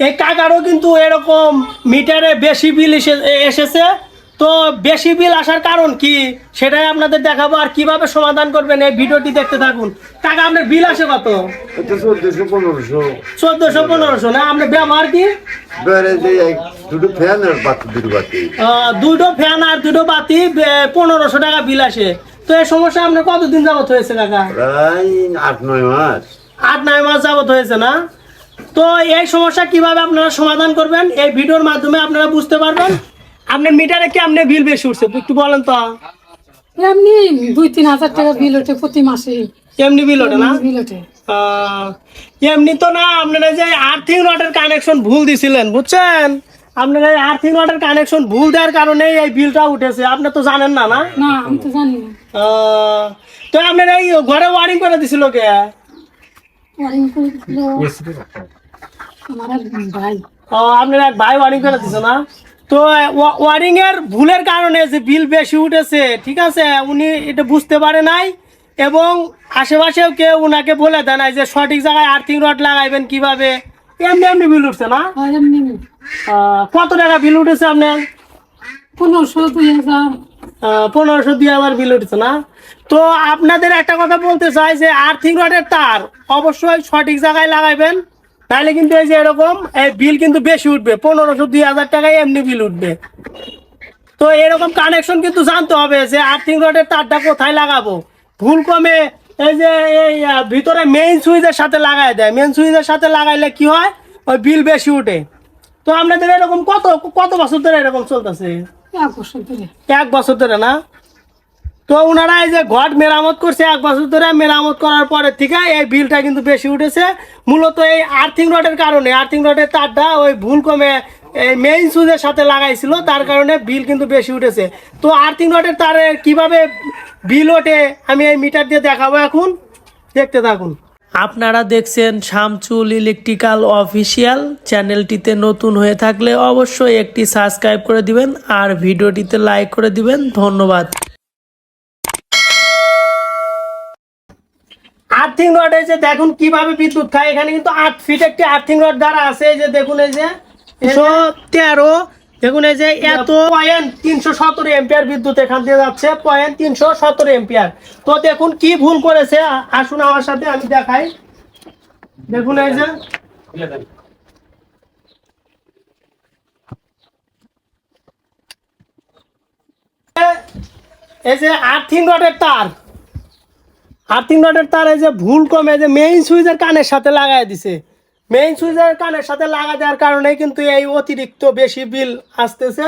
এই কাকারও কিন্তু এরকম মিটারে বেশি বিল এসে- এসেছে। তো বেশি বিল আসার কারণ কি? সেটাই আপনাদের দেখাবো আর কীভাবে সমাধান করবেন এই ভিডিওটি দেখতে থাকুন। কাকা আপনার বিল আসে কত? চোদ্দশো পনেরোশো। না? আপনার ব্যবহার কি? দুটো ফ্যান আর দুটো বাতি। দুটো ফ্যান আর দুটো বাতি পনেরোশো টাকা বিল আসে। তো এই সমস্যা আপনার কতদিন যাবত হয়েছে কাকা? প্রায় আট নয় মাস। আট নয় মাস যাবত হয়েছে না? তো এই সমস্যা কীভাবে আপনারা সমাধান করবেন? এই ভিডিওর মাধ্যমে আপনারা বুঝতে পারবেন। আপনার মিটারে কি আপনি বিল বেশি উঠছে? একটু বলেন তো। এমনি দুই তিন হাজার টাকা বিল ওঠে প্রতি মাসে। এমনি বিল ওঠে না? বিল ওঠে। এমনি তো না আপনারা যে আর্থিং রডের কানেকশন ভুল দিছিলেন বুঝছেন? আপনারা এই আর্থিং রডের কানেকশন ভুল দেওয়ার কারণে এই বিলটা উঠেছে। আপনি তো জানেন না না? না আমি তো জানি না। তো আপনার এই ঘরে ওয়ারিং করে দিছিল কে? আপনার এক ভাই ওয়ারিং তো ওয়ারিং এর ভুলের কারণে যে বিল বেশি উঠেছে ঠিক আছে উনি এটা বুঝতে পারে নাই এবং আশেপাশেও কেউ উনাকে বলে দেয় নাই যে সঠিক জায়গায় আর্থিং রড লাগাইবেন কীভাবে এমনি এমনি বিল উঠছে না কত টাকা বিল উঠেছে আপনার পনেরোশো দুই হাজার পনেরোশো দিয়ে হাজার বিল উঠেছে না? তো আপনাদের একটা কথা বলতে চাই যে আর্থিং রডের তার অবশ্যই সঠিক জায়গায় লাগাইবেন তাহলে কিন্তু এই যে এরকম, এই বিল কিন্তু বেশি উঠবে, পনেরোশো দুই হাজার টাকায় এমনি বিল উঠবে। তো এরকম কানেকশন কিন্তু জানতে হবে যে আর্থিং রডের তারটা কোথায় লাগাবো। ভুল কমে এই যে এই ভিতরে মেইন সুইচের সাথে লাগাই দেয়। মেইন সুইচের সাথে লাগাইলে কি হয়? ওই বিল বেশি উঠে। তো আপনাদের এরকম কত কত বছর ধরে এরকম চলতেছে? এক বছর ধরে। না? তো ওনারা এই যে ঘট মেরামত করছে, এক বছর ধরে মেরামত করার পরের থেকে এই বিলটা কিন্তু বেশি উঠেছে। মূলত এই আর্থিং রডের কারণে, আর্থিং রডের তারটা ওই ভুল কমে এই মেইন সুইচের সাথে লাগাইছিল, তার কারণে বিল কিন্তু বেশি উঠেছে। তো আর্থিং রডের তারে কীভাবে বিল ওঠে, আমি এই মিটার দিয়ে দেখাবো এখন। দেখতে থাকুন। আপনারা দেখছেন শামচুল ইলেকট্রিক্যাল অফিসিয়াল। চ্যানেলটিতে নতুন হয়ে থাকলে অবশ্যই একটি সাবস্ক্রাইব করে দিবেন আর ভিডিওটিতে লাইক করে দিবেন। ধন্যবাদ। আর্থিং রড, এই যে দেখুন কীভাবে বিদ্যুৎ খায়। এখানে কিন্তু আট ফিট একটি আর্থিং রড দ্বারা আছে। এই যে দেখুন, এই যে। তেরো। দেখুন এই যে এত পয়েন্ট তিনশো সতেরো এম্পিয়ার বিদ্যুৎ এখান দিয়ে যাচ্ছে পয়েন্ট তিনশো সতেরো এম্পিয়ার। তো দেখুন কি ভুল করেছে আসুন আমার সাথে আমি দেখাই। দেখুন এই যে। এই যে আর্থিং রডের তার। আর্থিং রডের তার এই যে ভুল কমে যে মেইন সুইচের কানের সাথে লাগাই দিছে। মেইন সুইচের কানের সাথে লাগা দেওয়ার কারণে কিন্তু এই অতিরিক্ত বেশি বিল আসতেছে।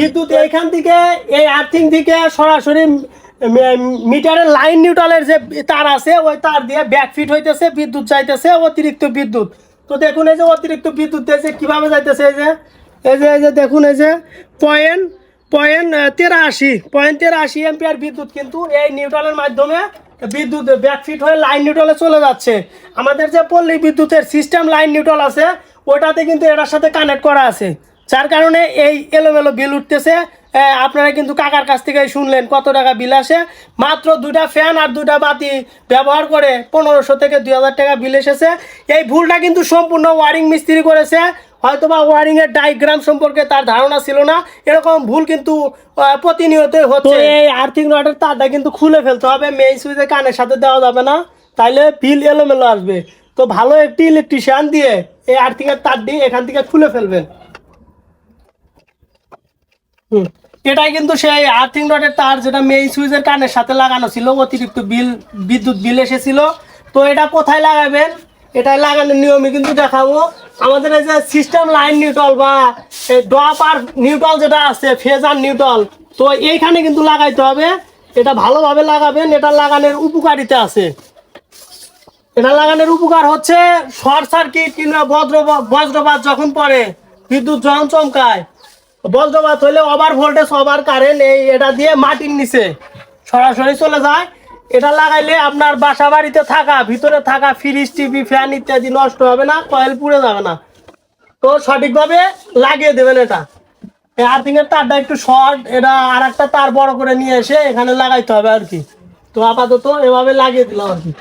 বিদ্যুৎ এইখান থেকে, এই আর্থিং থেকে সরাসরি মিটারের লাইন নিউট্রালের যে তার আছে, ওই তার দিয়ে ব্যাকফিট হইতেছে, বিদ্যুৎ চাইতেছে অতিরিক্ত বিদ্যুৎ। তো দেখুন এই যে অতিরিক্ত বিদ্যুৎ দিয়েছে কীভাবে যাইতেছে এই যে এই যে এই যে দেখুন এই যে পয়েন্ট পয়েন্ট তেরাশি পয়েন্ট তেরাশি এম্পিয়ার বিদ্যুৎ কিন্তু এই নিউট্রালের মাধ্যমে বিদ্যুৎ ব্যাকফিট হয়ে লাইন নিউট্রালে চলে যাচ্ছে। আমাদের যে পল্লী বিদ্যুতের সিস্টেম লাইন নিউট্রাল আছে, ওটাতে কিন্তু এটার সাথে কানেক্ট করা আছে। যার কারণে এই এলোমেলো বিল উঠতেছে। আপনারা কিন্তু কাকার কাছ থেকে শুনলেন কত টাকা বিল আসে। মাত্র দুটা ফ্যান আর দুটা বাতি ব্যবহার করে পনেরোশো থেকে দুই হাজার টাকা বিল এসেছে। এই ভুলটা কিন্তু সম্পূর্ণ ওয়ারিং মিস্ত্রি করেছে। হয়তোবা ওয়ারিং এর ডায়াগ্রাম সম্পর্কে তার ধারণা ছিল না। এরকম ভুল কিন্তু প্রতিনিয়তই হচ্ছে। এই আর্থিং রডের তারটা কিন্তু খুলে ফেলতে হবে মেইন সুইচের কানের সাথে দেওয়া যাবে না। তাইলে বিল এলোমেলো আসবে। তো ভালো একটি ইলেকট্রিশিয়ান দিয়ে এই আর্থিং এর তার দিয়ে এখান থেকে খুলে ফেলবেন। হুম। এটাই কিন্তু সেই আর্থিং রডের তার যেটা মেইন সুইচের কানের সাথে লাগানো ছিল অতিরিক্ত বিল বিদ্যুৎ বিল এসেছিল। তো এটা কোথায় লাগাবেন? এটা লাগানোর নিয়মে কিন্তু দেখাবো। আমাদের এই যে সিস্টেম লাইন নিউটল বা ড্রপ আর নিউট্রাল যেটা আছে ফেজ আর নিউট্রাল তো এইখানে কিন্তু লাগাইতে হবে। এটা ভালোভাবে লাগাবেন, এটা লাগানোর উপকারিতা আছে। এটা লাগানোর উপকার হচ্ছে শর্ট সার্কিট কিংবা বজ্র বজ্রপাত যখন পড়ে, বিদ্যুৎ যখন চমকায়, বজ্রপাত হলে ওভার ভোল্টেজ ওভার কারেন্ট এই এটা দিয়ে মাটির নিচে সরাসরি চলে যায়। এটা লাগাইলে আপনার বাসা বাড়িতে থাকা, ভিতরে থাকা ফ্রিজ টিভি ফ্যান ইত্যাদি নষ্ট হবে না কয়েল পুড়ে যাবে না। তো সঠিকভাবে লাগিয়ে দেবেন এটা। আর্থিং এর তারটা একটু শর্ট এটা আর একটা তার বড় করে নিয়ে এসে এখানে লাগাইতে হবে আর কি। তো আপাতত এভাবে লাগিয়ে দিলাম আর কি।